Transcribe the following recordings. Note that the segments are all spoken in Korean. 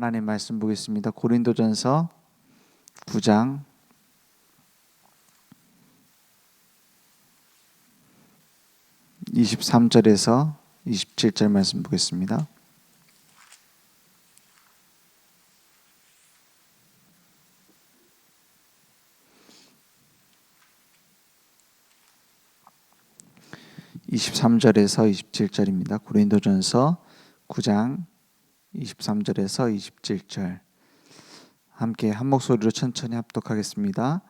하나님 말씀 보겠습니다. 고린도전서 9장 23절에서 27절 말씀 보겠습니다. (23절에서 27절입니다) 고린도전서 9장 23절에서 27절 함께 한 목소리로 천천히 합독하겠습니다.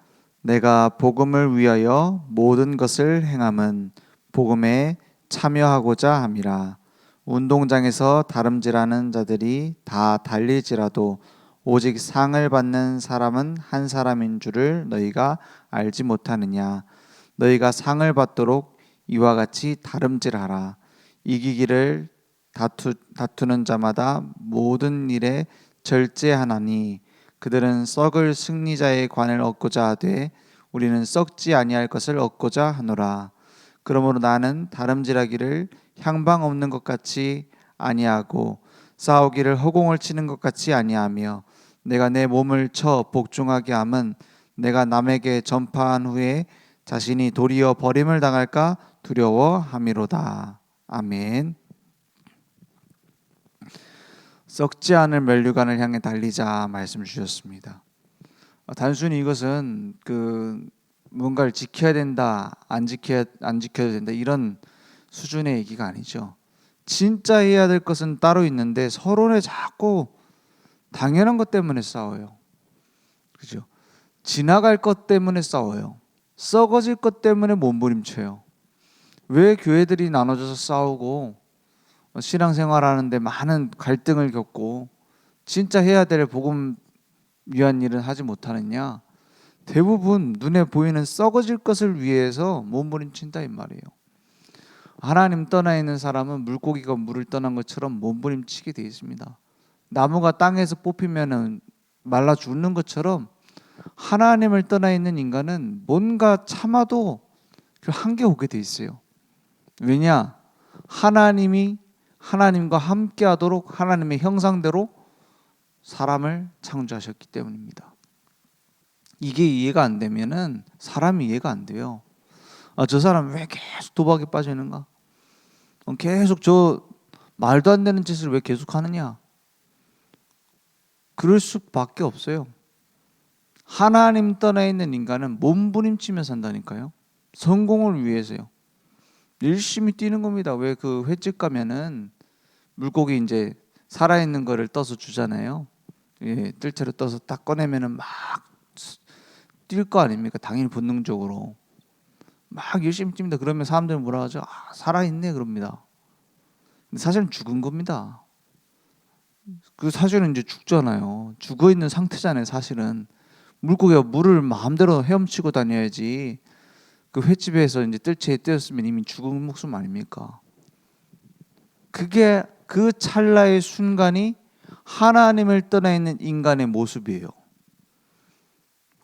내가 복음을 위하여 모든 것을 행함은 복음에 참여하고자 함이라. 운동장에서 다름질하는 자들이 다 달릴지라도 오직 상을 받는 사람은 한 사람인 줄을 너희가 알지 못하느냐. 너희가 상을 받도록 이와 같이 다름질하라. 이기기를 다투, 다투는 자마다 모든 일에 절제하나니 그들은 썩을 승리자의 관을 얻고자 하되 우리는 썩지 아니할 것을 얻고자 하노라. 그러므로 나는 다름질하기를 향방 없는 것 같이 아니하고 싸우기를 허공을 치는 것 같이 아니하며 내가 내 몸을 쳐 복종하게 함은 내가 남에게 전파한 후에 자신이 도리어 버림을 당할까 두려워함이로다. 아멘. 썩지 않을 면류관을 향해 달리자 말씀 주셨습니다. 어, 단순히 이것은 그 뭔가를 지켜야 된다, 안 지켜야 안 지켜야 된다 이런 수준의 얘기가 아니죠. 진짜 해야 될 것은 따로 있는데 서로에 자꾸 당연한 것 때문에 싸워요. 그죠? 지나갈 것 때문에 싸워요. 썩어질 것 때문에 몸부림쳐요. 왜 교회들이 나눠져서 싸우고 신앙생활하는데 많은 갈등을 겪고 진짜 해야 될 복음 위한 일은 하지 못하느냐? 대부분 눈에 보이는 썩어질 것을 위해서 몸부림친다 이 말이에요. 하나님 떠나 있는 사람은 물고기가 물을 떠난 것처럼 몸부림치게 되어 있습니다. 나무가 땅에서 뽑히면은 말라 죽는 것처럼 하나님을 떠나 있는 인간은 뭔가 참아도 그 한계 오게 돼 있어요. 왜냐? 하나님이 하나님과 함께 하도록 하나님의 형상대로 사람을 창조하셨기 때문입니다. 이게 이해가 안 되면은 사람이 이해가 안 돼요. 아, 저 사람 왜 계속 도박에 빠지는가? 어, 계속 저 말도 안 되는 짓을 왜 계속 하느냐? 그럴 수밖에 없어요. 하나님 떠나 있는 인간은 몸부림치며 산다니까요. 성공을 위해서요. 열심히 뛰는 겁니다. 왜 그 횟집 가면은 물고기 이제 살아 있는 거를 떠서 주잖아요. 예, 뜰 채로 떠서 딱 꺼내면은 막 뛸 거 아닙니까? 당연히 본능적으로 막 열심히 뜁니다. 그러면 사람들은 뭐라 하죠? 아, 살아 있네 그럽니다. 근데 사실은 죽은 겁니다. 그 사실은 이제 죽잖아요. 죽어 있는 상태잖아요. 사실은 물고기가 물을 마음대로 헤엄치고 다녀야지 그 횟집에서 이제 뜰채에 뜨었으면 이미 죽은 목숨 아닙니까? 그게 그 찰나의 순간이 하나님을 떠나 있는 인간의 모습이에요.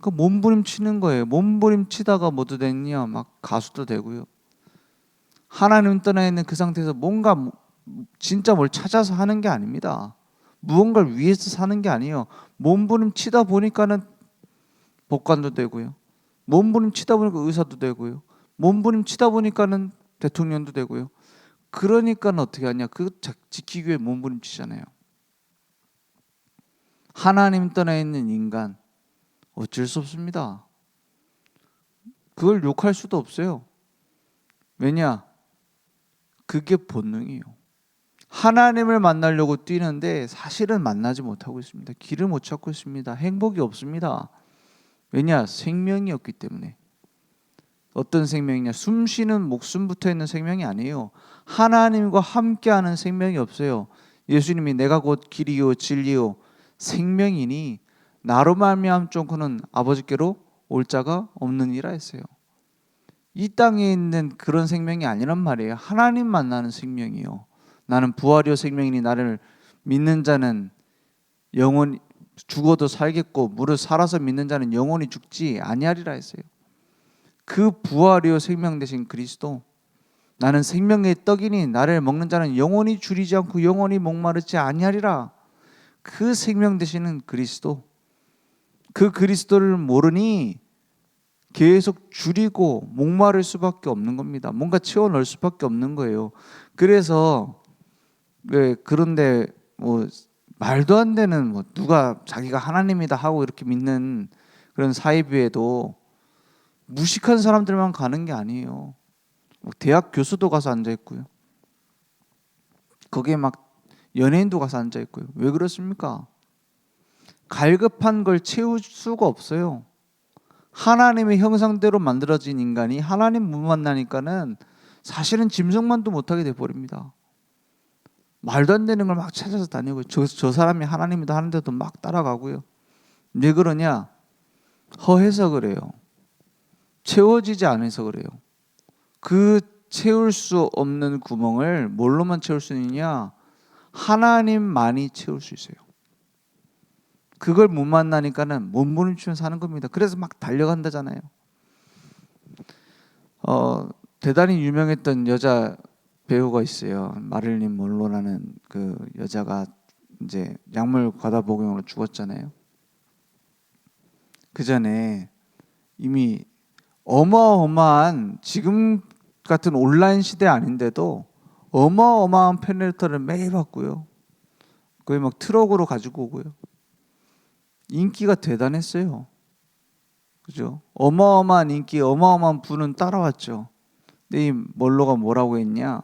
그 몸부림치는 거예요. 몸부림치다가 뭐도 됐냐? 막 가수도 되고요. 하나님 떠나 있는 그 상태에서 뭔가 진짜 뭘 찾아서 하는 게 아닙니다. 무언가를 위해서 사는 게 아니에요. 몸부림치다 보니까는 복관도 되고요. 몸부림치다 보니까 의사도 되고요. 몸부림치다 보니까는 대통령도 되고요. 그러니까 어떻게 하냐? 그 지키기 위해 몸부림치잖아요. 하나님 떠나 있는 인간 어쩔 수 없습니다. 그걸 욕할 수도 없어요. 왜냐? 그게 본능이에요. 하나님을 만나려고 뛰는데 사실은 만나지 못하고 있습니다. 길을 못 찾고 있습니다. 행복이 없습니다. 왜냐? 생명이 없기 때문에. 어떤 생명이냐? 숨 쉬는 목숨 붙어 있는 생명이 아니에요. 하나님과 함께하는 생명이 없어요. 예수님이 내가 곧 길이요 진리요 생명이니 나로 말미암 쫓고는 아버지께로 올 자가 없느니라 했어요. 이 땅에 있는 그런 생명이 아니란 말이에요. 하나님 만나는 생명이요. 나는 부활이요 생명이니 나를 믿는 자는 영원 죽어도 살겠고 무릇 살아서 믿는 자는 영원히 죽지 아니하리라 했어요. 그 부활이요 생명 대신 그리스도 나는 생명의 떡이니 나를 먹는 자는 영원히 줄이지 않고 영원히 목마르지 아니하리라. 그 생명 되시는 그리스도 그 그리스도를 모르니 계속 줄이고 목마를 수밖에 없는 겁니다. 뭔가 채워 넣을 수밖에 없는 거예요. 그래서 왜 그런데 뭐 말도 안 되는 뭐 누가 자기가 하나님이다 하고 이렇게 믿는 그런 사이비에도 무식한 사람들만 가는 게 아니에요. 뭐 대학 교수도 가서 앉아 있고요. 거기에 막 연예인도 가서 앉아 있고요. 왜 그렇습니까? 갈급한 걸 채울 수가 없어요. 하나님의 형상대로 만들어진 인간이 하나님 못 만나니까는 사실은 짐승만도 못하게 돼 버립니다. 말도 안 되는 걸 막 찾아서 다니고 저, 저 사람이 하나님이다 하는데도 막 따라가고요. 왜 그러냐? 허해서 그래요. 채워지지 않아서 그래요. 그 채울 수 없는 구멍을 뭘로만 채울 수 있느냐? 하나님만이 채울 수 있어요. 그걸 못 만나니까는 몸부림치며 사는 겁니다. 그래서 막 달려간다잖아요. 어, 대단히 유명했던 여자 배우가 있어요. 마릴린 몰로라는 그 여자가 이제 약물 과다 복용으로 죽었잖아요. 그 전에 이미 어마어마한 지금 같은 온라인 시대 아닌데도 어마어마한 팬레터를 매일 받고요. 거의 막 트럭으로 가지고 오고요. 인기가 대단했어요. 그죠? 어마어마한 인기, 어마어마한 분은 따라왔죠. 근데 이 몰로가 뭐라고 했냐?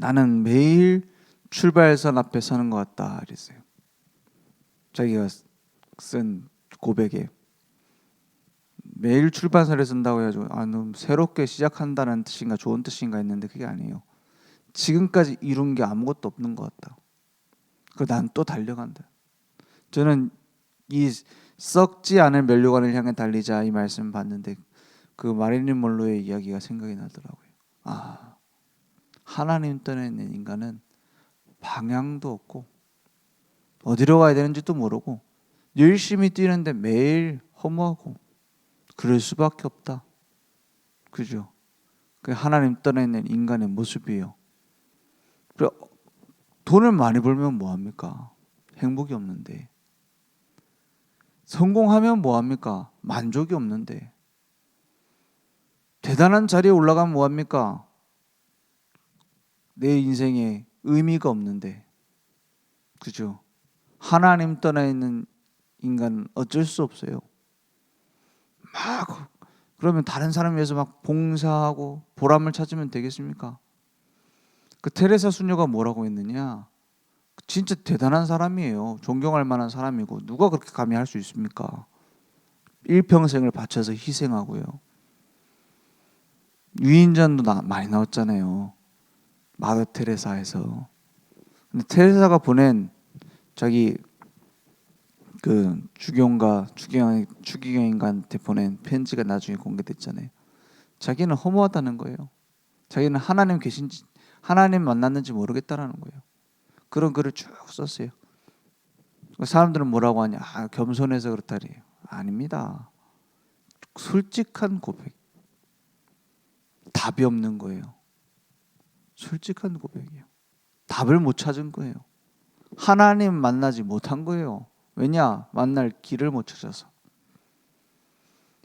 나는 매일 출발선 앞에 서는 것 같다. 그랬어요. 자기가 쓴 고백에 매일 출발선에 선다고 해가지고 아, 너무 새롭게 시작한다는 뜻인가 좋은 뜻인가 했는데 그게 아니에요. 지금까지 이룬 게 아무것도 없는 것 같다. 그난 또 달려간다. 저는 이 썩지 않은 면류관을 향해 달리자 이 말씀 봤는데 그 마릴린 몰로의 이야기가 생각이 나더라고요. 아 하나님 떠나 있는 인간은 방향도 없고 어디로 가야 되는지도 모르고 열심히 뛰는데 매일 허무하고 그럴 수밖에 없다. 그죠? 그 하나님 떠나 있는 인간의 모습이에요. 돈을 많이 벌면 뭐 합니까? 행복이 없는데. 성공하면 뭐 합니까? 만족이 없는데. 대단한 자리에 올라가면 뭐 합니까? 내 인생에 의미가 없는데. 그죠? 하나님 떠나 있는 인간은 어쩔 수 없어요. 막 그러면 다른 사람 위해서 막 봉사하고 보람을 찾으면 되겠습니까? 그 테레사 수녀가 뭐라고 했느냐? 진짜 대단한 사람이에요. 존경할 만한 사람이고 누가 그렇게 감히 할 수 있습니까? 일평생을 바쳐서 희생하고요. 위인전도 나, 많이 나왔잖아요. 마더 테레사에서. 근데 테레사가 보낸 자기 그 주경가 주경 주기경인간한테 보낸 편지가 나중에 공개됐잖아요. 자기는 허무하다는 거예요. 자기는 하나님 계신지 하나님 만났는지 모르겠다라는 거예요. 그런 글을 쭉 썼어요. 사람들은 뭐라고 하냐? 아, 겸손해서 그렇다래요. 아닙니다. 솔직한 고백. 답이 없는 거예요. 솔직한 고백이에요. 답을 못 찾은 거예요. 하나님 만나지 못한 거예요. 왜냐? 만날 길을 못 찾아서.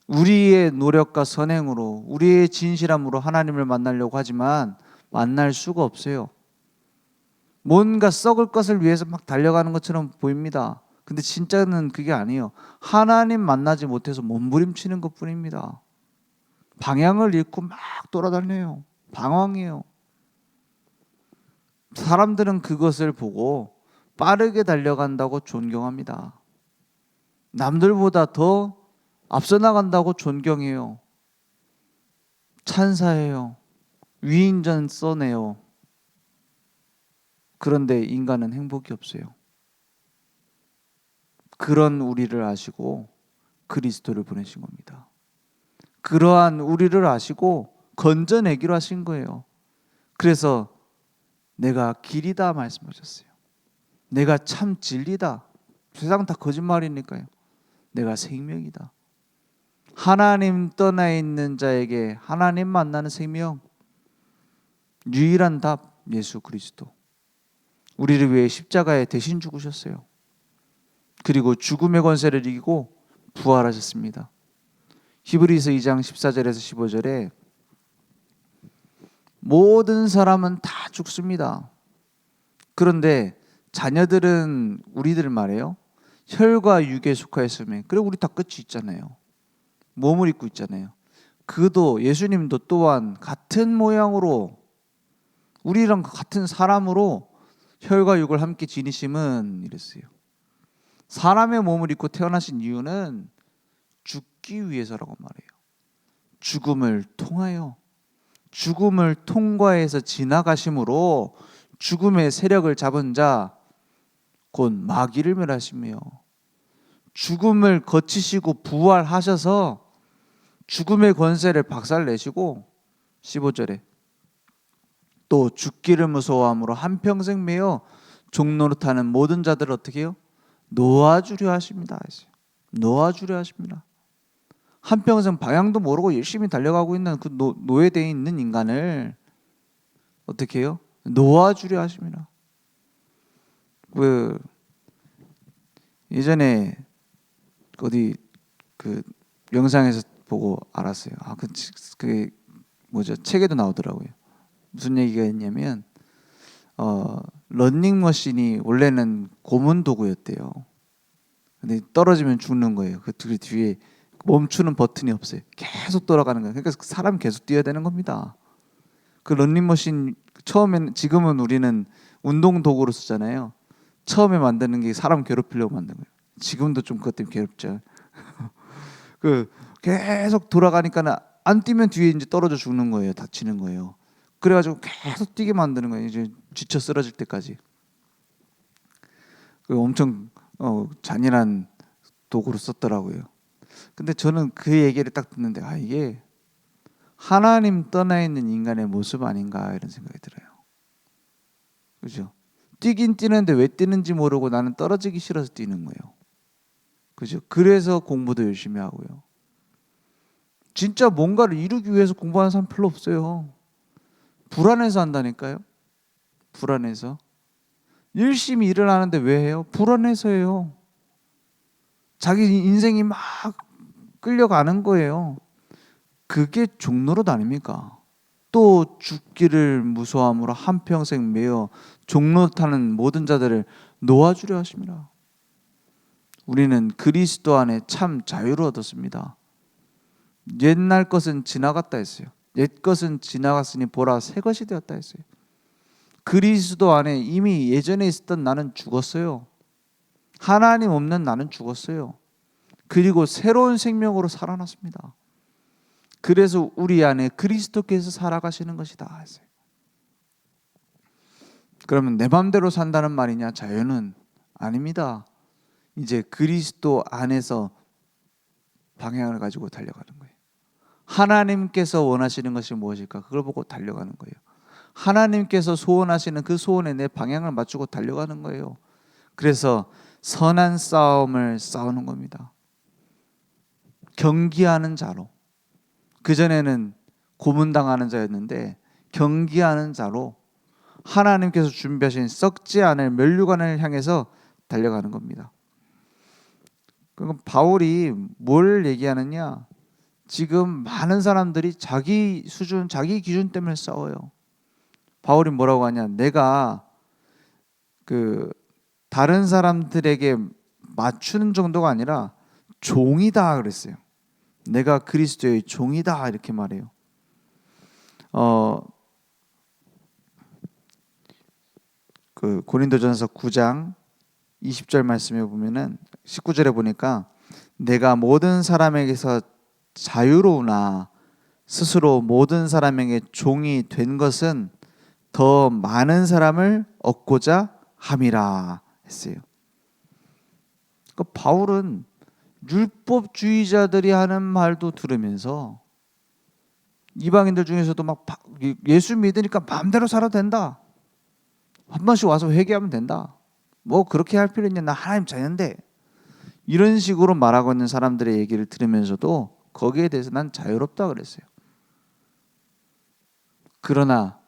우리의 노력과 선행으로, 우리의 진실함으로 하나님을 만나려고 하지만 만날 수가 없어요. 뭔가 썩을 것을 위해서 막 달려가는 것처럼 보입니다. 근데 진짜는 그게 아니에요. 하나님 만나지 못해서 몸부림치는 것 뿐입니다. 방향을 잃고 막 돌아다녀요. 방황해요. 사람들은 그것을 보고 빠르게 달려간다고 존경합니다. 남들보다 더 앞서 나간다고 존경해요. 찬사해요. 위인전 써내요. 그런데 인간은 행복이 없어요. 그런 우리를 아시고 그리스도를 보내신 겁니다. 그러한 우리를 아시고 건져내기로 하신 거예요. 그래서 내가 길이다 말씀하셨어요. 내가 참 진리다. 세상 다 거짓말이니까요. 내가 생명이다. 하나님 떠나 있는 자에게 하나님 만나는 생명 유일한 답 예수 그리스도. 우리를 위해 십자가에 대신 죽으셨어요. 그리고 죽음의 권세를 이기고 부활하셨습니다. 히브리서 2장 14절에서 15절에 모든 사람은 다 죽습니다. 그런데 자녀들은 우리들 말이에요. 혈과 육에 속하였으면 그래 우리 다 끝이 있잖아요. 몸을 입고 있잖아요. 그도 예수님도 또한 같은 모양으로 우리랑 같은 사람으로 혈과 육을 함께 지니심은 이랬어요. 사람의 몸을 입고 태어나신 이유는 죽기 위해서라고 말해요. 죽음을 통하여 죽음을 통과해서 지나가심으로 죽음의 세력을 잡은 자 곧 마귀를 멸하시며 죽음을 거치시고 부활하셔서 죽음의 권세를 박살내시고 15절에 또 죽기를 무서워함으로 한평생 매여 종노릇하는 모든 자들을 어떻게 해요? 놓아주려 하십니다. 놓아주려 하십니다. 한평생 방향도 모르고 열심히 달려가고 있는 그 노, 노예되어 있는 인간을 어떻게 해요? 놓아주려 하십니다. 그 예전에 어디 그 영상에서 보고 알았어요. 아, 그, 그게 뭐죠? 책에도 나오더라고요. 무슨 얘기가 있냐면, 어, 런닝머신이 원래는 고문 도구였대요. 근데 떨어지면 죽는 거예요. 그 뒤- 뒤에 멈추는 버튼이 없어요. 계속 돌아가는 거예요. 그러니까 사람 계속 뛰어야 되는 겁니다. 그 런닝머신 처음에는 지금은 우리는 운동 도구로 쓰잖아요. 처음에 만드는 게 사람 괴롭히려고 만든 거예요. 지금도 좀 그것 때문에 괴롭죠. 그 계속 돌아가니까 안 뛰면 뒤에 이제 떨어져 죽는 거예요. 다치는 거예요. 그래가지고 계속 뛰게 만드는 거예요. 이제 지쳐 쓰러질 때까지. 그 엄청 어, 잔인한 도구로 썼더라고요. 근데 저는 그 얘기를 딱 듣는데 아 이게 하나님 떠나 있는 인간의 모습 아닌가 이런 생각이 들어요. 그죠? 뛰긴 뛰는데 왜 뛰는지 모르고 나는 떨어지기 싫어서 뛰는 거예요. 그죠? 그래서 공부도 열심히 하고요. 진짜 뭔가를 이루기 위해서 공부하는 사람 별로 없어요. 불안해서 한다니까요. 불안해서. 열심히 일을 하는데 왜 해요? 불안해서 해요. 자기 인생이 막 끌려가는 거예요. 그게 종로릇 아닙니까? 또 죽기를 무서함으로 한평생 매어 종로 타는 모든 자들을 놓아주려 하십니다. 우리는 그리스도 안에 참 자유를 얻었습니다. 옛날 것은 지나갔다 했어요. 옛 것은 지나갔으니 보라 새 것이 되었다 했어요. 그리스도 안에 이미 예전에 있었던 나는 죽었어요. 하나님 없는 나는 죽었어요. 그리고 새로운 생명으로 살아났습니다. 그래서 우리 안에 그리스도께서 살아가시는 것이다 했어요. 그러면 내 마음대로 산다는 말이냐? 자유는 아닙니다. 이제 그리스도 안에서 방향을 가지고 달려가는 거예요. 하나님께서 원하시는 것이 무엇일까? 그걸 보고 달려가는 거예요. 하나님께서 소원하시는 그 소원에 내 방향을 맞추고 달려가는 거예요. 그래서 선한 싸움을 싸우는 겁니다. 경기하는 자로. 그전에는 고문당하는 자였는데 경기하는 자로 하나님께서 준비하신 썩지 않을 면류관을 향해서 달려가는 겁니다. 그럼 바울이 뭘 얘기하느냐? 지금 많은 사람들이 자기 수준, 자기 기준 때문에 싸워요. 바울이 뭐라고 하냐? 내가 그 다른 사람들에게 맞추는 정도가 아니라 종이다 그랬어요. 내가 그리스도의 종이다 이렇게 말해요. 어, 그 고린도전서 9장 20절 말씀에 보면은 19절에 보니까 내가 모든 사람에게서 자유로우나 스스로 모든 사람에게 종이 된 것은 더 많은 사람을 얻고자 함이라 했어요. 그 바울은 율법주의자들이 하는 말도 들으면서 이방인들 중에서도 막 예수 믿으니까 마음대로 살아도 된다. 한 번씩 와서 회개하면 된다. 뭐 그렇게 할 필요 있냐? 나 하나님 자녀인데 이런 식으로 말하고 있는 사람들의 얘기를 들으면서도 거기에 대해서 난 자유롭다 그랬어요. 그러나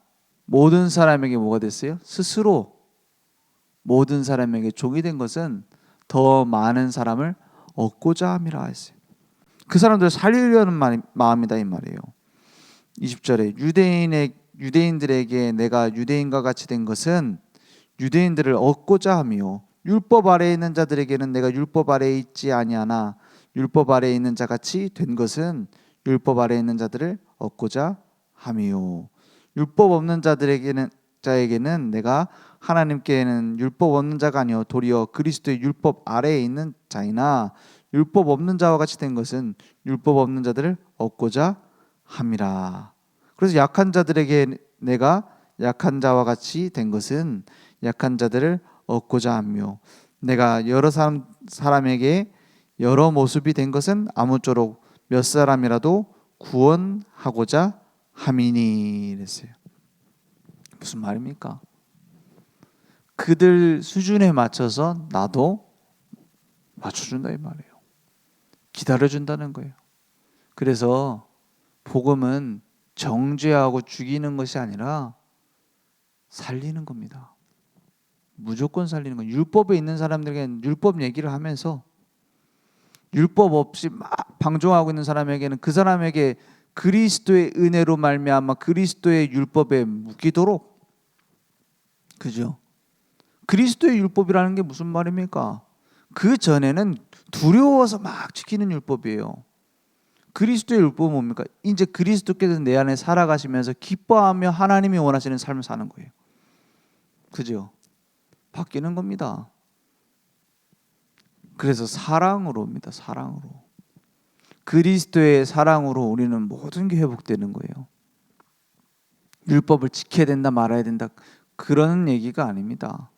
모든 사람에게 뭐가 됐어요? 스스로 모든 사람에게 종이 된 것은 더 많은 사람을 얻고자 함이라 했어요. 그 사람들을 살리려는 말, 마음이다 이 말이에요. 20절에 유대인의 유대인들에게 내가 유대인과 같이 된 것은 유대인들을 얻고자 함이요 율법 아래에 있는 자들에게는 내가 율법 아래에 있지 아니하나 율법 아래에 있는 자 같이 된 것은 율법 아래에 있는 자들을 얻고자 함이요 율법 없는 자들에게는 자에게는 내가 하나님께는 율법 없는 자가 아니요 도리어 그리스도의 율법 아래에 있는 자이나 율법 없는 자와 같이 된 것은 율법 없는 자들을 얻고자 함이라. 그래서 약한 자들에게 내가 약한 자와 같이 된 것은 약한 자들을 얻고자 하며 내가 여러 사람 사람에게 여러 모습이 된 것은 아무쪼록 몇 사람이라도 구원하고자 함이니 이랬어요. 무슨 말입니까? 그들 수준에 맞춰서 나도 맞춰준다 이 말이에요. 기다려준다는 거예요. 그래서 복음은 정죄하고 죽이는 것이 아니라 살리는 겁니다. 무조건 살리는 건 율법에 있는 사람들에게는 율법 얘기를 하면서 율법 없이 막 방종하고 있는 사람에게는 그 사람에게 그리스도의 은혜로 말미암아 그리스도의 율법에 묶이도록 그죠? 그리스도의 율법이라는 게 무슨 말입니까? 그 전에는 두려워서 막 지키는 율법이에요. 그리스도의 율법은 뭡니까? 이제 그리스도께서 내 안에 살아가시면서 기뻐하며 하나님이 원하시는 삶을 사는 거예요. 그죠? 바뀌는 겁니다. 그래서 사랑으로입니다. 사랑으로. 그리스도의 사랑으로 우리는 모든 게 회복되는 거예요. 율법을 지켜야 된다 말아야 된다 그런 얘기가 아닙니다.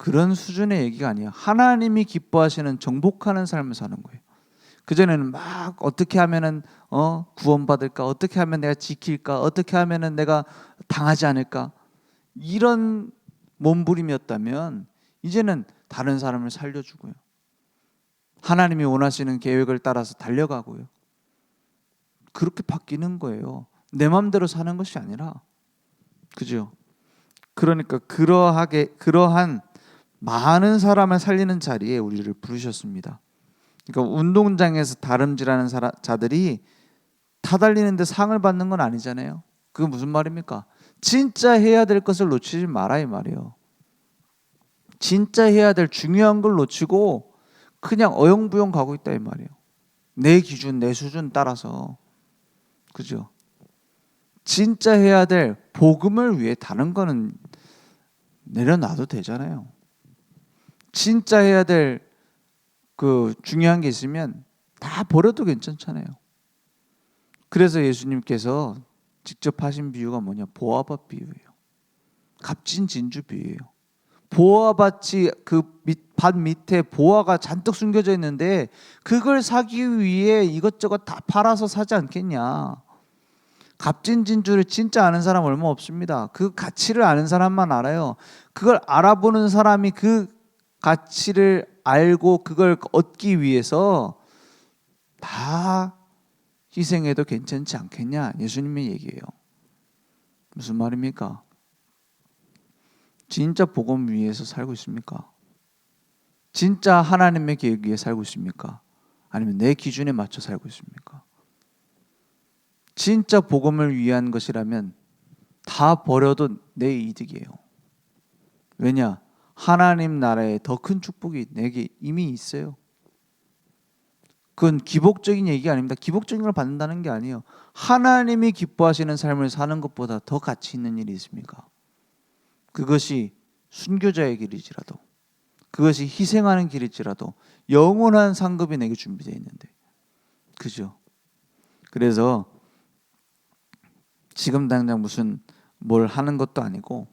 그런 수준의 얘기가 아니에요. 하나님이 기뻐하시는 정복하는 삶을 사는 거예요. 그 전에는 막 어떻게 하면은 어 구원받을까? 어떻게 하면 내가 지킬까? 어떻게 하면은 내가 당하지 않을까? 이런 몸부림이었다면 이제는 다른 사람을 살려주고요. 하나님이 원하시는 계획을 따라서 달려가고요. 그렇게 바뀌는 거예요. 내 마음대로 사는 것이 아니라 그죠? 그러니까 그러하게 그러한 많은 사람을 살리는 자리에 우리를 부르셨습니다. 그러니까 운동장에서 다름질하는 사람, 자들이 타달리는데 상을 받는 건 아니잖아요. 그게 무슨 말입니까? 진짜 해야 될 것을 놓치지 마라 이 말이에요. 진짜 해야 될 중요한 걸 놓치고 그냥 어영부영 가고 있다 이 말이에요. 내 기준, 내 수준 따라서 그죠? 진짜 해야 될 복음을 위해 다른 거는 내려놔도 되잖아요. 진짜 해야 될 그 중요한 게 있으면 다 버려도 괜찮잖아요. 그래서 예수님께서 직접 하신 비유가 뭐냐? 보아밭 비유예요. 값진 진주 비유예요. 보아밭이 그 밭 밑에 보아가 잔뜩 숨겨져 있는데 그걸 사기 위해 이것저것 다 팔아서 사지 않겠냐? 값진 진주를 진짜 아는 사람 얼마 없습니다. 그 가치를 아는 사람만 알아요. 그걸 알아보는 사람이 그 가치를 알고 그걸 얻기 위해서 다 희생해도 괜찮지 않겠냐? 예수님의 얘기예요. 무슨 말입니까? 진짜 복음 위에서 살고 있습니까? 진짜 하나님의 계획 위에 살고 있습니까? 아니면 내 기준에 맞춰 살고 있습니까? 진짜 복음을 위한 것이라면 다 버려도 내 이득이에요. 왜냐? 하나님 나라에 더 큰 축복이 내게 이미 있어요. 그건 기복적인 얘기가 아닙니다. 기복적인 걸 받는다는 게 아니에요. 하나님이 기뻐하시는 삶을 사는 것보다 더 가치 있는 일이 있습니까? 그것이 순교자의 길이지라도 그것이 희생하는 길일지라도 영원한 상급이 내게 준비되어 있는데 그죠? 그래서 지금 당장 무슨 뭘 하는 것도 아니고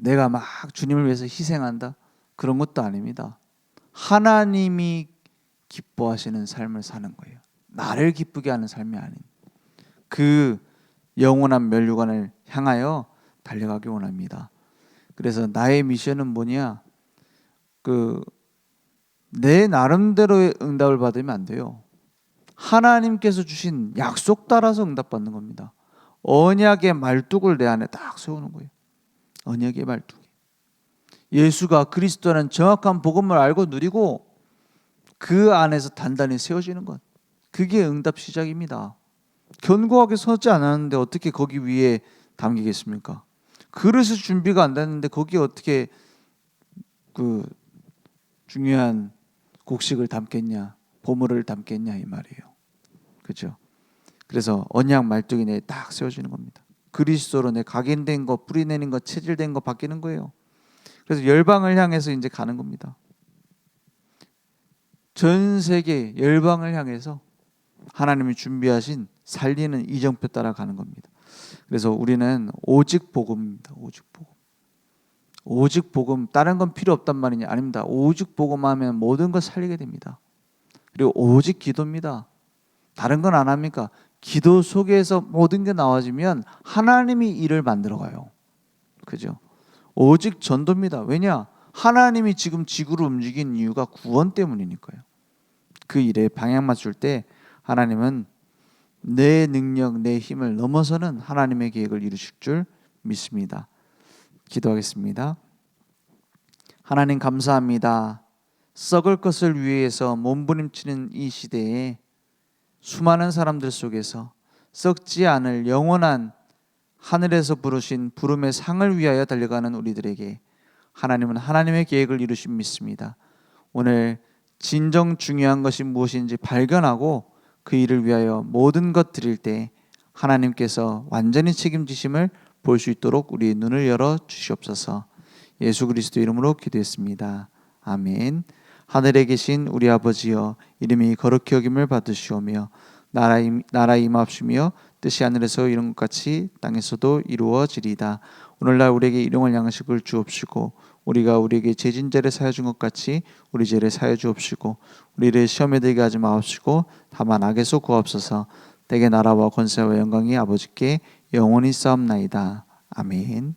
내가 막 주님을 위해서 희생한다 그런 것도 아닙니다. 하나님이 기뻐하시는 삶을 사는 거예요. 나를 기쁘게 하는 삶이 아닌 그 영원한 멸류관을 향하여 달려가기 원합니다. 그래서 나의 미션은 뭐냐? 그 내 나름대로의 응답을 받으면 안 돼요. 하나님께서 주신 약속 따라서 응답받는 겁니다. 언약의 말뚝을 내 안에 딱 세우는 거예요. 언약의 말뚝. 예수가 그리스도라는 정확한 복음을 알고 누리고 그 안에서 단단히 세워지는 것. 그게 응답 시작입니다. 견고하게 서지 않았는데 어떻게 거기 위에 담기겠습니까? 그릇을 준비가 안 됐는데 거기에 어떻게 그 중요한 곡식을 담겠냐, 보물을 담겠냐 이 말이에요. 그죠? 그래서 언약 말뚝이 내에 딱 세워지는 겁니다. 그리스도로 내 각인된 거, 뿌리내린 거, 체질된 거 바뀌는 거예요. 그래서 열방을 향해서 이제 가는 겁니다. 전 세계 열방을 향해서 하나님이 준비하신 살리는 이정표 따라 가는 겁니다. 그래서 우리는 오직 복음입니다. 오직 복음. 오직 복음 다른 건 필요 없단 말이냐 아닙니다. 오직 복음 하면 모든 걸 살리게 됩니다. 그리고 오직 기도입니다. 다른 건 안 합니까? 기도 속에서 모든 게 나와지면 하나님이 일을 만들어 가요. 그죠? 오직 전도입니다. 왜냐? 하나님이 지금 지구를 움직인 이유가 구원 때문이니까요. 그 일에 방향 맞출 때 하나님은 내 능력, 내 힘을 넘어서는 하나님의 계획을 이루실 줄 믿습니다. 기도하겠습니다. 하나님 감사합니다. 썩을 것을 위해서 몸부림치는 이 시대에 수많은 사람들 속에서 썩지 않을 영원한 하늘에서 부르신 부름의 상을 위하여 달려가는 우리들에게 하나님은 하나님의 계획을 이루신 믿습니다. 오늘 진정 중요한 것이 무엇인지 발견하고 그 일을 위하여 모든 것 드릴 때 하나님께서 완전히 책임지심을 볼 수 있도록 우리의 눈을 열어 주시옵소서. 예수 그리스도 이름으로 기도했습니다. 아멘. 하늘에 계신 우리 아버지여 이름이 거룩히 여김을 받으시오며 나라 임, 나라 임합시며 뜻이 하늘에서 이룬 것 같이 땅에서도 이루어지리다. 오늘날 우리에게 일용할 양식을 주옵시고 우리가 우리에게 죄진 죄를 사여 준 것 같이 우리 죄를 사여 주옵시고 우리를 시험에 들게 하지 마옵시고 다만 악에서 구하옵소서. 대개 나라와 권세와 영광이 아버지께 영원히 싸움나이다. 아멘.